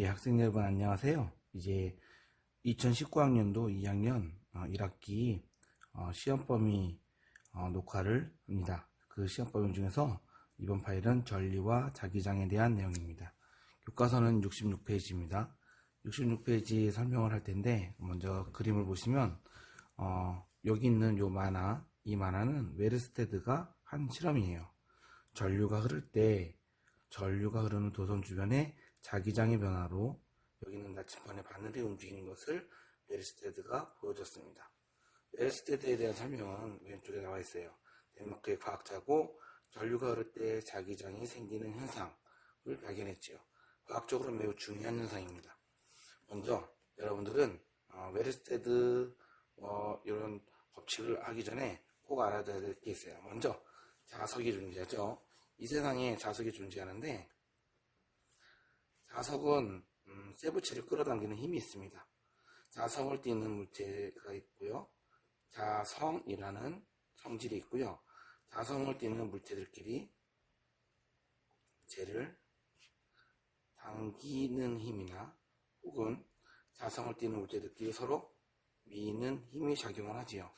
예, 학생 여러분 안녕하세요. 이제 2019학년도 2학년 1학기 어, 시험 범위 어, 녹화를 합니다. 그 시험 범위 중에서 이번 파일은 전리와 자기장에 대한 내용입니다. 교과서는 66페이지입니다. 66페이지 설명을 할 텐데 먼저 그림을 보시면 어, 여기 있는 요 만화, 이 만화는 웨르스테드가 한 실험이에요. 전류가 흐를 때 전류가 흐르는 도선 주변에 자기장의 변화로 여기 있는 나침반의 바늘이 움직이는 것을 웨르스테드가 보여줬습니다. 웨르스테드에 대한 설명은 왼쪽에 나와 있어요. 덴마크의 과학자고 전류가 흐를 때 자기장이 생기는 현상을 발견했지요. 과학적으로 매우 중요한 현상입니다. 먼저 여러분들은 어, 웨르스테드 어, 이런 법칙을 하기 전에 꼭 알아둬야 될 게 있어요. 먼저 자석이 존재하죠. 이 세상에 자석이 존재하는데 자석은 음, 세부치를 끌어당기는 힘이 있습니다. 자석을 띠는 물체가 있고요. 자성이라는 성질이 있고요. 자성을 띠는 물체들끼리 쟤를 당기는 힘이나 혹은 자성을 띠는 물체들끼리 서로 미는 힘이 작용을 하지요.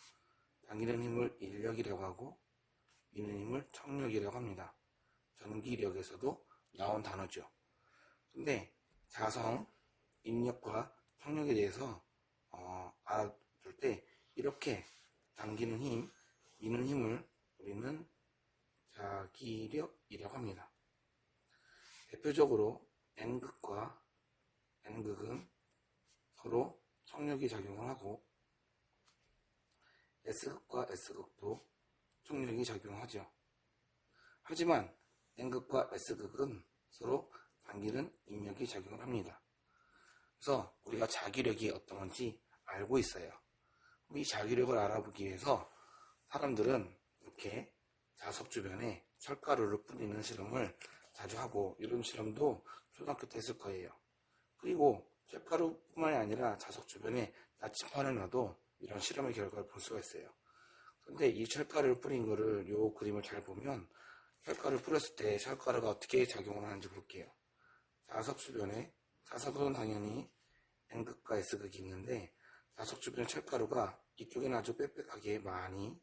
당기는 힘을 인력이라고 하고 미는 힘을 청력이라고 합니다. 전기력에서도 나온 단어죠. 근데 자성, 인력과 청력에 대해서 어, 알아둘 때 이렇게 당기는 힘, 미는 힘을 우리는 자기력이라고 합니다. 대표적으로 N극과 N극은 서로 청력이 작용을 하고 S극과 S극도 청력이 작용하죠. 하지만 N극과 S극은 서로 당기는 인력이 작용을 합니다. 그래서 우리가 자기력이 어떤 건지 알고 있어요. 이 자기력을 알아보기 위해서 사람들은 이렇게 자석 주변에 철가루를 뿌리는 실험을 자주 하고 이런 실험도 초등학교 때 했을 거예요. 그리고 철가루뿐만이 아니라 자석 주변에 나침판을 놔도 이런 실험의 결과를 볼 수가 있어요. 근데 이 철가루를 뿌린 거를 요 그림을 잘 보면 철가루를 뿌렸을 때 철가루가 어떻게 작용을 하는지 볼게요. 자석 주변에 자석은 당연히 N극과 S극이 있는데 자석 주변 철가루가 이쪽에는 아주 빽빽하게 많이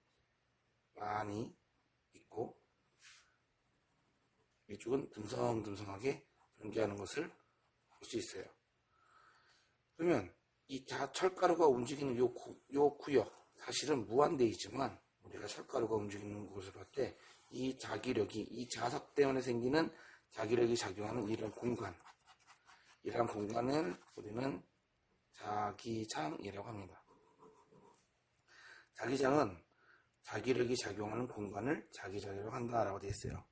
많이 있고 이쪽은 듬성듬성하게 존재하는 것을 볼 수 있어요. 그러면 이 자, 철가루가 움직이는 요, 구, 요 구역 사실은 무한대이지만 우리가 철가루가 움직이는 곳을 볼 때 이 자기력이 이 자석 때문에 생기는 자기력이 작용하는 이런 공간 이런 공간을 우리는 자기장이라고 합니다. 자기장은 자기력이 작용하는 공간을 자기장이라고 한다라고 되어 있어요.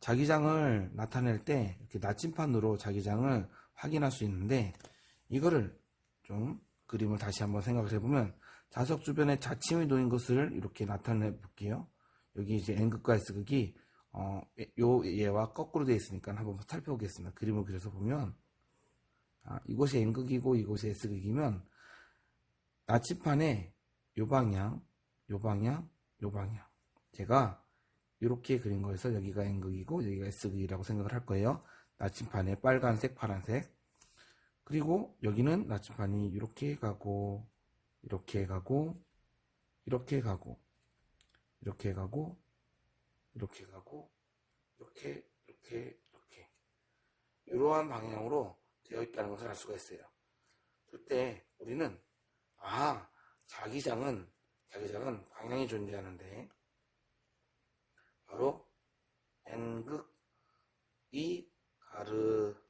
자기장을 나타낼 때 이렇게 나침판으로 자기장을 확인할 수 있는데 이거를 좀 그림을 다시 한번 생각을 해보면 자석 주변에 자침이 놓인 것을 이렇게 나타내 볼게요. 여기 이제 N극과 S극이 어, 요 얘와 거꾸로 되어 있으니까 한번 살펴보겠습니다. 그림을 그려서 보면 아, 이곳이 N극이고 이곳이 S극이면 나침판에 요 방향, 요 방향, 요 방향 제가 이렇게 그린 거에서 여기가 N극이고 여기가 S극이라고 생각을 할 거예요. 나침판에 빨간색, 파란색 그리고 여기는 나침판이 이렇게 가고 이렇게 가고 이렇게 가고 이렇게 가고 이렇게 가고 이렇게 이렇게 이렇게 이러한 방향으로 되어 있다는 것을 알 수가 있어요. 그때 우리는 아 자기장은 자기장은 방향이 존재하는데 바로 n극이 가르치는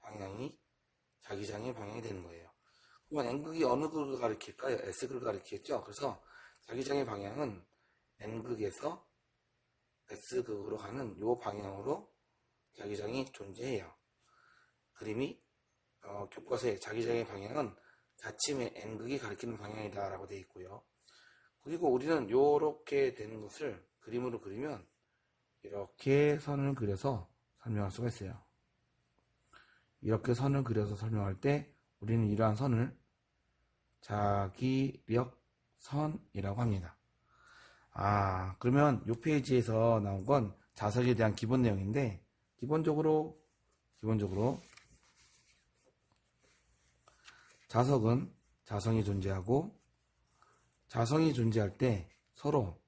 방향이 자기장의 방향이 되는 거예요. 그러면 n극이 어느 극을 가리킬까요? s극을 가리키겠죠. 그래서 자기장의 방향은 n극에서 s극으로 가는 이 방향으로 자기장이 존재해요. 그림이 어, 교과서에 자기장의 방향은 자침의 n극이 가리키는 방향이다 라고 되어 있고요. 그리고 우리는 이렇게 되는 것을 그림으로 그리면 이렇게 선을 그려서 설명할 수가 있어요. 이렇게 선을 그려서 설명할 때 우리는 이러한 선을 자기력 선이라고 합니다. 아, 그러면 이 페이지에서 나온 건 자석에 대한 기본 내용인데 기본적으로 기본적으로 자석은 자성이 존재하고 자성이 존재할 때 서로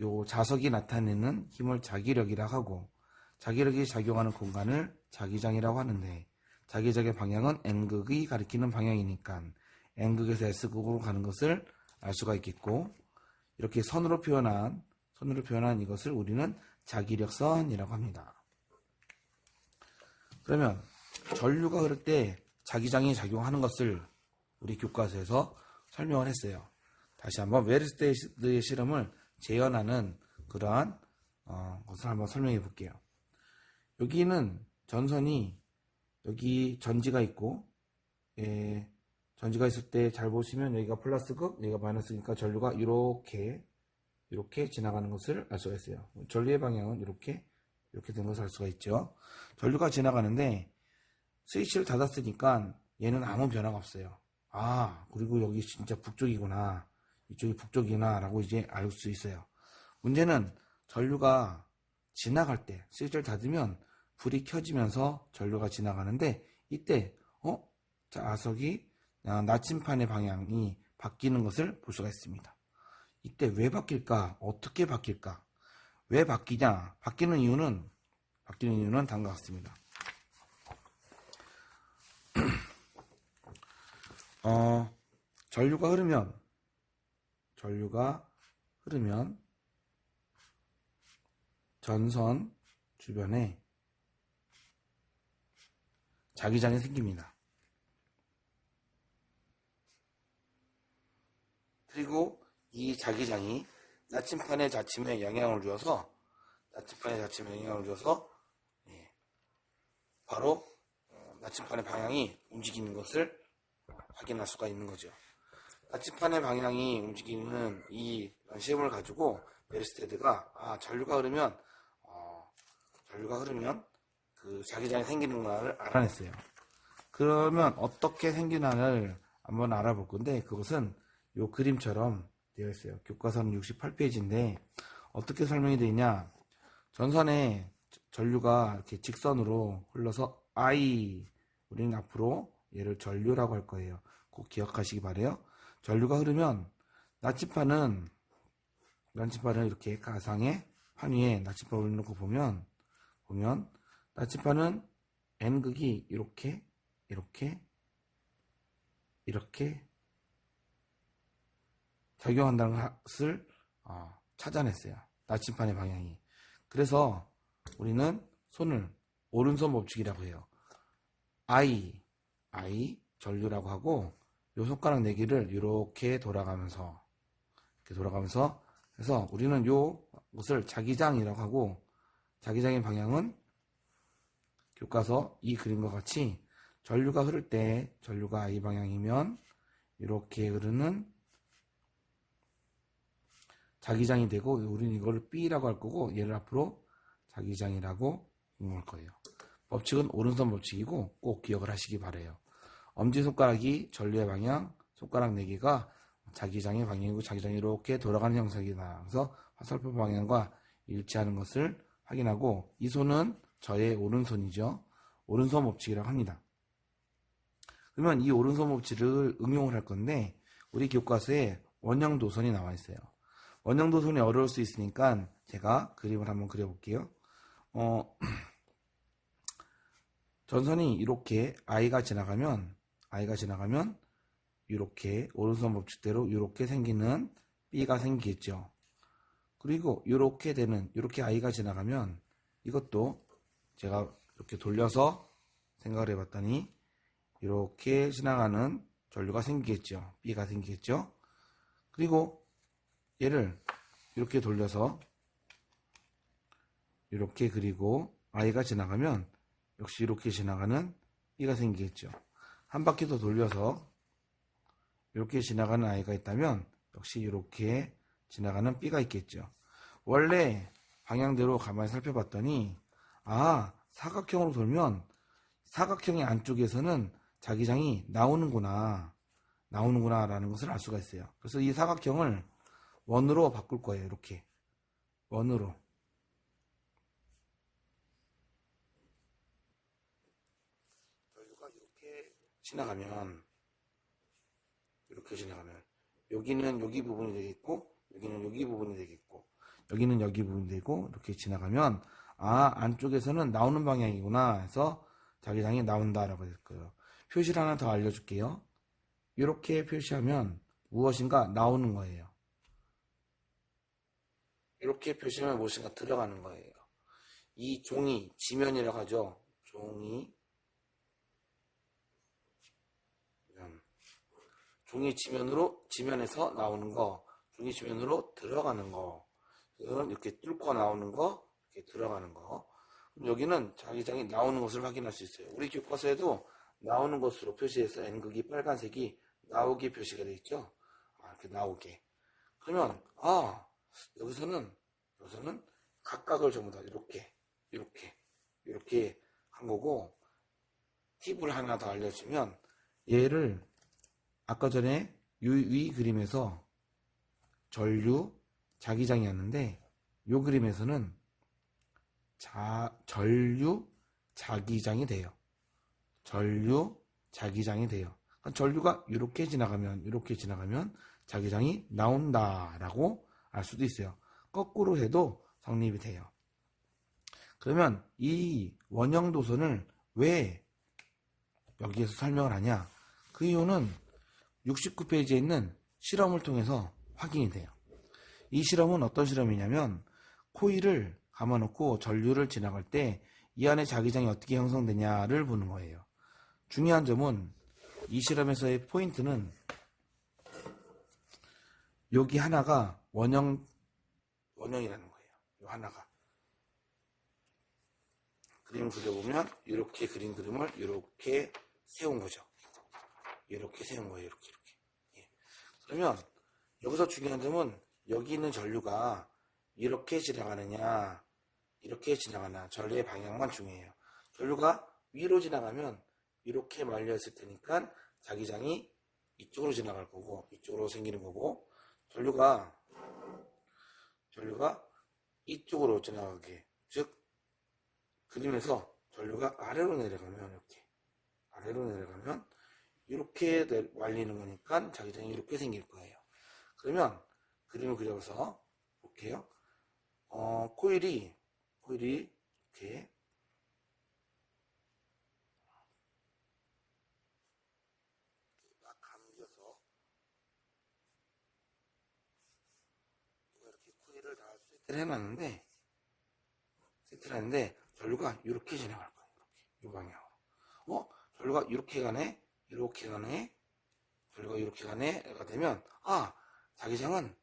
요 자석이 나타내는 힘을 자기력이라 하고 자기력이 작용하는 공간을 자기장이라고 하는데 자기적의 방향은 N극이 가리키는 방향이니까 N극에서 S극으로 가는 것을 알 수가 있겠고 이렇게 선으로 표현한 선으로 표현한 이것을 우리는 자기력선이라고 합니다. 그러면 전류가 흐를 때 자기장이 작용하는 것을 우리 교과서에서 설명을 했어요. 다시 한번 웨르스테드의 실험을 재현하는 그러한 어, 것을 한번 설명해 볼게요. 여기는 전선이 여기 전지가 있고 예, 전지가 있을 때 잘 보시면 여기가 플러스극, 여기가 마이너스니까 전류가 이렇게 이렇게 지나가는 것을 알 수가 있어요. 전류의 방향은 이렇게 이렇게 되는 것을 알 수가 있죠. 전류가 지나가는데 스위치를 닫았으니까 얘는 아무 변화가 없어요. 아 그리고 여기 진짜 북쪽이구나 이쪽이 북쪽이구나 라고 이제 알 수 있어요. 문제는 전류가 지나갈 때 스위치를 닫으면 불이 켜지면서 전류가 지나가는데 이때 어 자석이 아, 나침판의 방향이 바뀌는 것을 볼 수가 있습니다. 이때 왜 바뀔까? 어떻게 바뀔까? 왜 바뀌냐? 바뀌는 이유는 바뀌는 이유는 다음과 같습니다. 어, 전류가 흐르면 전류가 흐르면 전선 주변에 자기장이 생깁니다. 그리고 이 자기장이 나침판의 자침에 영향을 줘서 나침판의 자침에 영향을 줘서 예, 바로 어, 나침판의 방향이 움직이는 것을 확인할 수가 있는 거죠. 나침판의 방향이 움직이는 이 시험을 가지고 베르스테드가 아 전류가 흐르면 어, 전류가 흐르면 그 자기장이 생기는 걸 알아냈어요. 그러면 어떻게 생기나를 한번 알아볼 건데 그것은 요 그림처럼 되어 있어요. 교과서는 68페이지인데 어떻게 설명이 되어 있냐? 전선에 전류가 이렇게 직선으로 흘러서 I 우리는 앞으로 얘를 전류라고 할 거예요. 꼭 기억하시기 바래요. 전류가 흐르면 나침판은 나침판을 이렇게 가상의 판 위에 나침판을 올려놓고 보면 보면 나침판은 N극이 이렇게 이렇게 이렇게 작용한다는 것을 어, 찾아냈어요. 나침판의 방향이. 그래서 우리는 손을 오른손 법칙이라고 해요. I, I 전류라고 하고 요 손가락 네 개를 이렇게 돌아가면서 이렇게 돌아가면서 그래서 우리는 요 것을 자기장이라고 하고 자기장의 방향은 교과서 이 그림과 같이 전류가 흐를 때 전류가 I 방향이면 이렇게 흐르는 자기장이 되고 우리는 이거를 B라고 할 거고 얘를 앞으로 자기장이라고 공부할 거예요. 법칙은 오른손 법칙이고 꼭 기억을 하시기 바래요. 엄지손가락이 전류의 방향, 손가락 4개가 자기장의 방향이고 자기장이 이렇게 돌아가는 형상이다. 그래서 화살표 방향과 일치하는 것을 확인하고 이 손은 저의 오른손이죠. 오른손 법칙이라고 합니다. 그러면 이 오른손 법칙을 응용을 할 건데 우리 교과서에 원형 도선이 나와 있어요. 원형 도선이 어려울 수 있으니까 제가 그림을 한번 그려볼게요. 어, 전선이 이렇게 I가 지나가면 I가 지나가면 이렇게 오른손 법칙대로 이렇게 생기는 B가 생기겠죠. 그리고 이렇게 되는 이렇게 I가 지나가면 이것도 제가 이렇게 돌려서 생각을 해봤더니 이렇게 지나가는 전류가 생기겠죠. B가 생기겠죠. 그리고 얘를 이렇게 돌려서 이렇게 그리고 I가 지나가면 역시 이렇게 지나가는 B가 생기겠죠. 한 바퀴 더 돌려서 이렇게 지나가는 I가 있다면 역시 이렇게 지나가는 B가 있겠죠. 원래 방향대로 가만히 살펴봤더니 아 사각형으로 돌면 사각형의 안쪽에서는 자기장이 나오는구나 나오는구나 라는 것을 알 수가 있어요. 그래서 이 사각형을 원으로 바꿀 거예요. 이렇게 원으로 이렇게 지나가면 이렇게 지나가면 여기는 여기 부분이 되겠고 여기는 여기 부분이 되겠고 여기는 여기 부분이 되고 이렇게 지나가면 아 안쪽에서는 나오는 방향이구나 해서 자기장이 나온다라고 될 거예요. 표시를 하나 더 알려줄게요. 이렇게 표시하면 무엇인가 나오는 거예요. 이렇게 표시하면 무엇인가 들어가는 거예요. 이 종이 지면이라고 하죠. 종이 면. 종이 지면으로 지면에서 나오는 거, 종이 지면으로 들어가는 거, 이렇게 뚫고 나오는 거, 이렇게 들어가는 거. 여기는 자기장이 나오는 것을 확인할 수 있어요. 우리 교과서에도 나오는 것으로 표시해서 N극이 빨간색이 나오게 표시가 되어 있죠. 아, 이렇게 나오게. 그러면 아 여기서는 여기서는 각각을 전부 다 이렇게 이렇게 이렇게 한 거고 팁을 하나 더 알려주면 얘를 아까 전에 이위 그림에서 전류 자기장이었는데 이 그림에서는 자, 전류 자기장이 돼요. 전류 자기장이 돼요. 그러니까 전류가 이렇게 지나가면 이렇게 지나가면 자기장이 나온다라고 알 수도 있어요. 거꾸로 해도 성립이 돼요. 그러면 이 원형 도선을 왜 여기에서 설명을 하냐? 그 이유는 69페이지에 있는 실험을 통해서 확인이 돼요. 이 실험은 어떤 실험이냐면 코일을 감아놓고 전류를 지나갈 때 이 안에 자기장이 어떻게 형성되냐를 보는 거예요. 중요한 점은 이 실험에서의 포인트는 여기 하나가 원형 원형이라는 거예요. 이 하나가 그림 그려보면 이렇게 그린 그림을 이렇게 세운 거죠. 이렇게 세운 거예요. 이렇게 이렇게. 예. 그러면 여기서 중요한 점은 여기 있는 전류가 이렇게 지나가느냐 이렇게 지나가나 전류의 방향만 중요해요. 전류가 위로 지나가면 이렇게 말려 있을 테니까 자기장이 이쪽으로 지나갈 거고 이쪽으로 생기는 거고 전류가 전류가 이쪽으로 지나가게 즉 그림에서 전류가 아래로 내려가면 이렇게 아래로 내려가면 이렇게 내- 말리는 거니까 자기장이 이렇게 생길 거예요. 그러면 그림을 그려서 볼게요. 어, 코일이 코일이 이렇게 딱 감겨서 이렇게 코일을 다 세트를 해놨는데 세트를 했는데 전류가 이렇게 지나갈 거예요. 이렇게 이 방향으로. 어? 전류가 이렇게 가네? 이렇게 가네? 전류가 이렇게 가네?가 되면 아 자기장은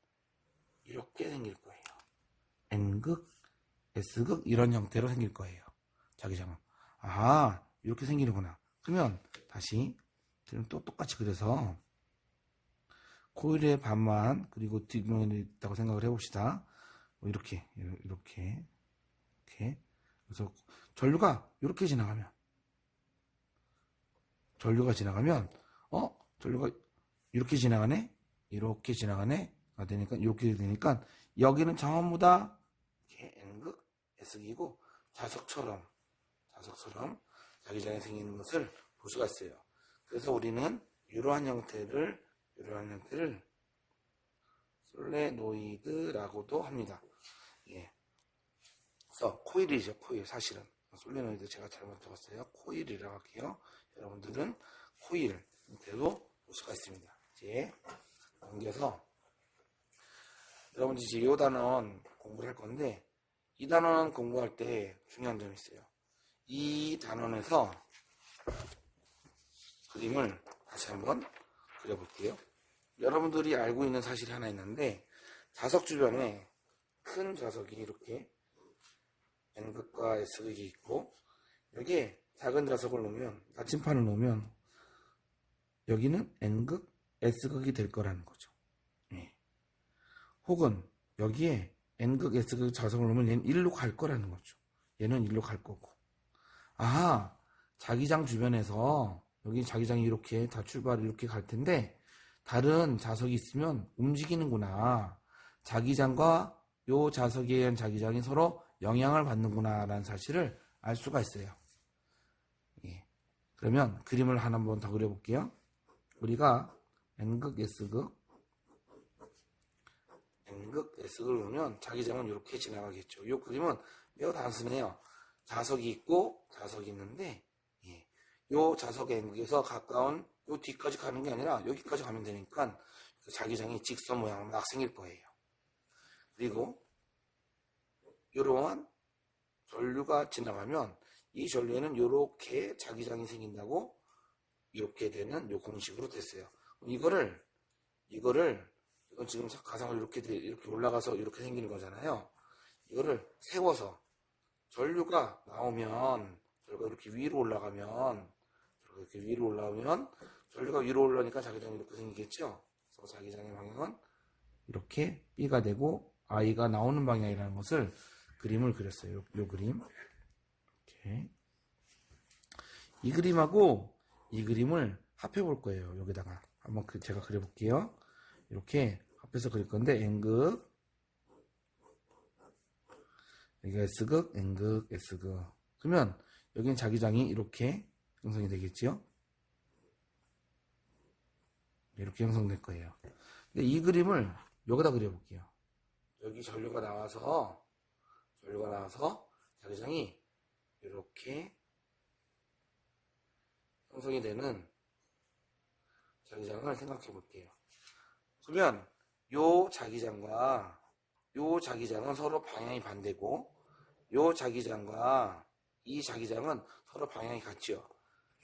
이렇게 생길 거예요. N극, S극 이런 형태로 생길 거예요. 자기장은. 아 이렇게 생기는구나. 그러면 다시 지금 또 똑같이 그려서 코일의 반만 그리고 뒷면이 있다고 생각을 해봅시다. 뭐 이렇게 이렇게 이렇게. 그래서 전류가 이렇게 지나가면 전류가 지나가면 어? 전류가 이렇게 지나가네? 이렇게 지나가네가 되니까 이렇게 되니까 여기는 전부 다. 이렇게 N극 S극이고 자석처럼 자석처럼 자기장에 생기는 것을 볼 수가 있어요. 그래서 우리는 이러한 형태를 이러한 형태를 솔레노이드라고도 합니다. 예. 그래서 코일이죠, 코일 사실은 솔레노이드 제가 잘못 적었어요. 코일이라고 할게요. 여러분들은 코일 형태로 볼 수가 있습니다. 이제 넘겨서 여러분들 이제 이 단원 공부를 할 건데 이 단원 공부할 때 중요한 점이 있어요. 이 단원에서 그림을 다시 한번 그려볼게요. 여러분들이 알고 있는 사실이 하나 있는데 자석 주변에 큰 자석이 이렇게 N극과 S극이 있고 여기에 작은 자석을 놓으면 나침판을 놓으면 여기는 N극, S극이 될 거라는 거죠. 예. 혹은 여기에 N극, S극 자석을 놓으면 얘는 일로 갈 거라는 거죠. 얘는 일로 갈 거고. 아, 자기장 주변에서 여기 자기장이 이렇게 다 출발 이렇게 갈 텐데 다른 자석이 있으면 움직이는구나. 자기장과 요 자석에 의한 자기장이 서로 영향을 받는구나라는 사실을 알 수가 있어요. 예. 그러면 그림을 하나 한번 더 그려볼게요. 우리가 N극, S극, N극, S극을 보면 자기장은 이렇게 지나가겠죠. 이 그림은 매우 단순해요. 자석이 있고 자석이 있는데 예. 요 자석의 N극에서 가까운 요 뒤까지 가는 게 아니라 여기까지 가면 되니까 그 자기장이 직선 모양으로 막 생길 거예요. 그리고 이러한 전류가 지나가면 이 전류에는 이렇게 자기장이 생긴다고 이렇게 되는 요 공식으로 됐어요. 이거를 이거를 이건 지금 가상으로 이렇게 돼- 이렇게 올라가서 이렇게 생기는 거잖아요. 이거를 세워서 전류가 나오면 전류가 이렇게 위로 올라가면 이렇게 위로 올라오면 전류가 위로 올라오니까 자기장이 이렇게 생기겠죠. 그래서 자기장의 방향은 이렇게 B가 되고 I가 나오는 방향이라는 것을 그림을 그렸어요. 요, 요 그림. 이렇게. 이 그림하고 이 그림을 합해 볼 거예요. 여기다가 한번 그 제가 그려 볼게요. 이렇게 합해서 그릴 건데 N극 여기가 S극, N극, S극 그러면 여기는 자기장이 이렇게 형성이 되겠지요. 이렇게 형성될 거예요. 근데 이 그림을 여기다 그려볼게요. 여기 전류가 나와서 전류가 나와서 자기장이 이렇게 형성이 되는 자기장을 생각해 볼게요. 그러면 요 자기장과 요 자기장은 서로 방향이 반대고 요 자기장과 이 자기장은 서로 방향이 같지요.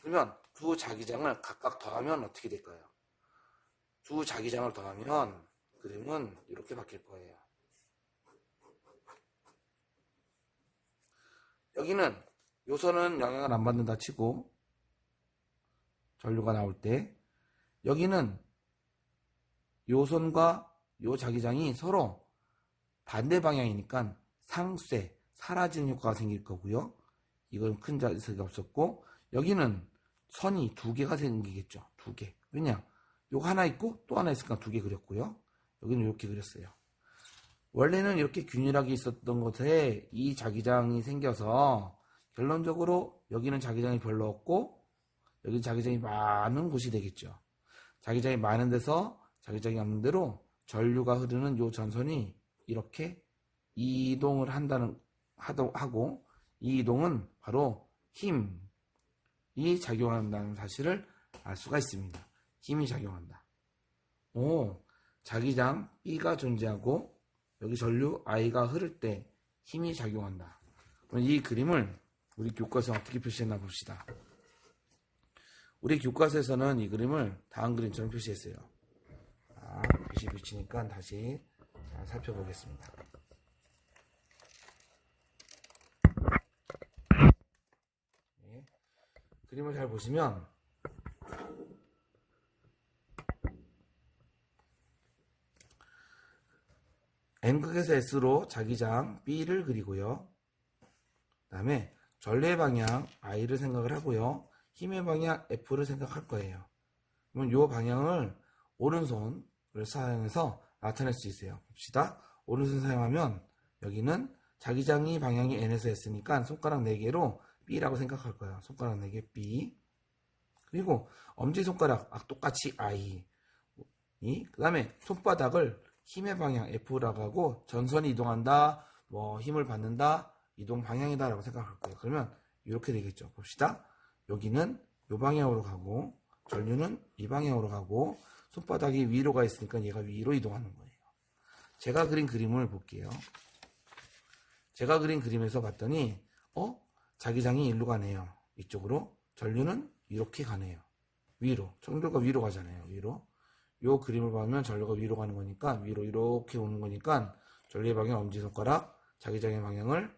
그러면 두 자기장을 각각 더하면 어떻게 될까요? 두 자기장을 더하면 그림은 이렇게 바뀔 거예요. 여기는 요선은 영향을 안 받는다 치고 전류가 나올 때 여기는 요선과 요 자기장이 서로 반대 방향이니까 상쇄 사라지는 효과가 생길 거고요. 이건 큰 자세가 없었고 여기는 선이 두 개가 생기겠죠. 두 개. 왜냐? 요거 하나 있고 또 하나 있으니까 두 개 그렸고요. 여기는 이렇게 그렸어요. 원래는 이렇게 균일하게 있었던 곳에 이 자기장이 생겨서 결론적으로 여기는 자기장이 별로 없고 여기 자기장이 많은 곳이 되겠죠. 자기장이 많은 데서 자기장이 없는 대로 전류가 흐르는 요 전선이 이렇게 이동을 한다는 하고 이 이동은 바로 힘 이 작용한다는 사실을 알 수가 있습니다. 힘이 작용한다. 오, 자기장 B가 존재하고 여기 전류 I가 흐를 때 힘이 작용한다. 그럼 이 그림을 우리 교과서에 어떻게 표시했나 봅시다. 우리 교과서에서는 이 그림을 다음 그림처럼 표시했어요. 자, 표시 붙이니까 다시 자, 살펴보겠습니다. 그림을 잘 보시면 N극에서 S로 자기장 B를 그리고요. 그 다음에 전류의 방향 I를 생각을 하고요. 힘의 방향 F를 생각할 거예요. 그러면 이 방향을 오른손을 사용해서 나타낼 수 있어요. 봅시다. 오른손 사용하면 여기는 자기장이 방향이 N에서 S니까 손가락 4개로 B라고 생각할 거예요. 손가락 4개 B. 그리고 엄지손가락 아, 똑같이 I. 그 다음에 손바닥을 힘의 방향 F라고 하고 전선이 이동한다, 뭐 힘을 받는다, 이동 방향이다 라고 생각할 거예요. 그러면 이렇게 되겠죠. 봅시다. 여기는 이 방향으로 가고 전류는 이 방향으로 가고 손바닥이 위로 가 있으니까 얘가 위로 이동하는 거예요. 제가 그린 그림을 볼게요. 제가 그린 그림에서 봤더니 어? 자기장이 일로 가네요. 이쪽으로. 전류는 이렇게 가네요. 위로. 전류가 위로 가잖아요. 위로. 요 그림을 보면 전류가 위로 가는 거니까 위로 이렇게 오는 거니까 전류의 방향 엄지손가락 자기장의 방향을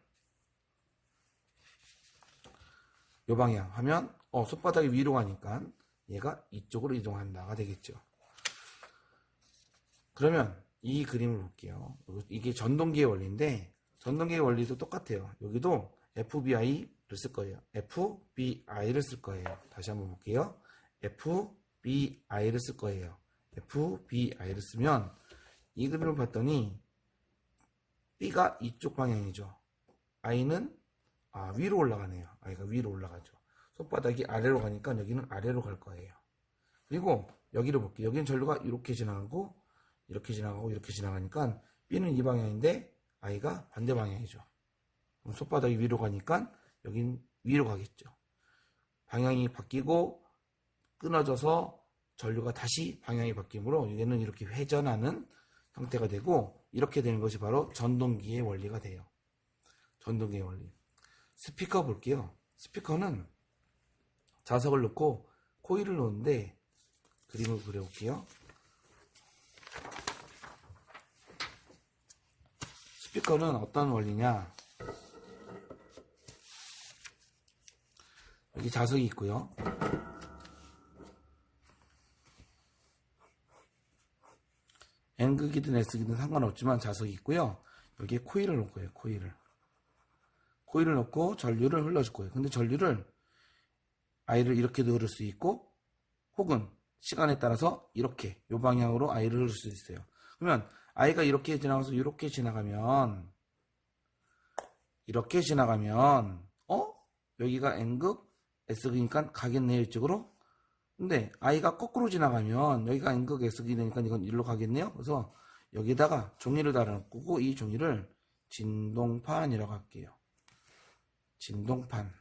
요 방향 하면 어 손바닥이 위로 가니까 얘가 이쪽으로 이동한다가 되겠죠. 그러면 이 그림을 볼게요. 이게 전동기의 원리인데 전동기의 원리도 똑같아요. 여기도 FBI를 쓸 거예요. FBI를 쓸 거예요. 다시 한번 볼게요. FBI를 쓸 거예요. FBI를 쓰면 이 그림을 봤더니 B가 이쪽 방향이죠. I는 아, 위로 올라가네요. I가 위로 올라가죠. 손바닥이 아래로 가니까 여기는 아래로 갈 거예요. 그리고 여기를 볼게요. 여기는 전류가 이렇게 지나가고 이렇게 지나가고 이렇게 지나가니까 B는 이 방향인데 I가 반대 방향이죠. 손바닥이 위로 가니까 여긴 위로 가겠죠. 방향이 바뀌고 끊어져서 전류가 다시 방향이 바뀌므로 얘는 이렇게 회전하는 형태가 되고 이렇게 되는 것이 바로 전동기의 원리가 돼요. 전동기의 원리. 스피커 볼게요. 스피커는 자석을 넣고 코일을 놓는데 그림을 그려볼게요. 스피커는 어떤 원리냐? 여기 자석이 있고요. N극이든 S극이든 상관없지만 자석이 있고요. 여기에 코일을 놓을 거예요. 코일을. 코일을 넣고 전류를 흘러줄 거예요. 근데 전류를 아이를 이렇게도 흐를 수 있고 혹은 시간에 따라서 이렇게 요 방향으로 아이를 흐를 수 있어요. 그러면 아이가 이렇게 지나가서 이렇게 지나가면 이렇게 지나가면 어? 여기가 N극 S극이니까 가겠네요 이쪽으로. 근데 아이가 거꾸로 지나가면 여기가 N극 S극이 되니까 이건 일로 가겠네요. 그래서 여기다가 종이를 달아놓고 이 종이를 진동판이라고 할게요. 진동판.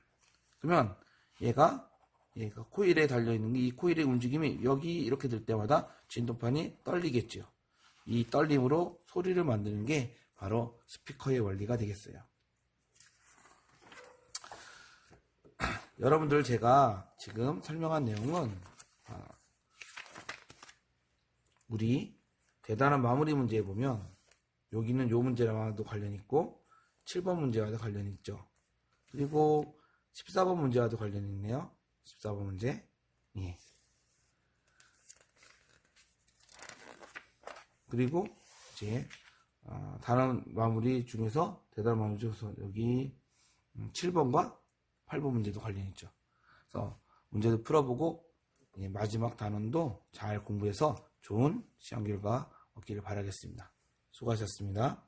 그러면 얘가 얘가 코일에 달려있는 게이 코일의 움직임이 여기 이렇게 될 때마다 진동판이 떨리겠죠 이 떨림으로 소리를 만드는 게 바로 스피커의 원리가 되겠어요 여러분들 제가 지금 설명한 내용은 아, 우리 대단한 마무리 문제에 보면 여기는 요 문제랑도 관련 있고 7번 문제와도 관련 있죠. 그리고 14번 문제와도 관련 있네요. 14번 문제. 예. 그리고 이제 아, 다른 마무리 중에서 대단한 마무리 중에서 여기 7번과 8번 문제도 관련 있죠. 그래서 문제도 풀어보고 예, 마지막 단원도 잘 공부해서 좋은 시험 결과 얻기를 바라겠습니다. 수고하셨습니다.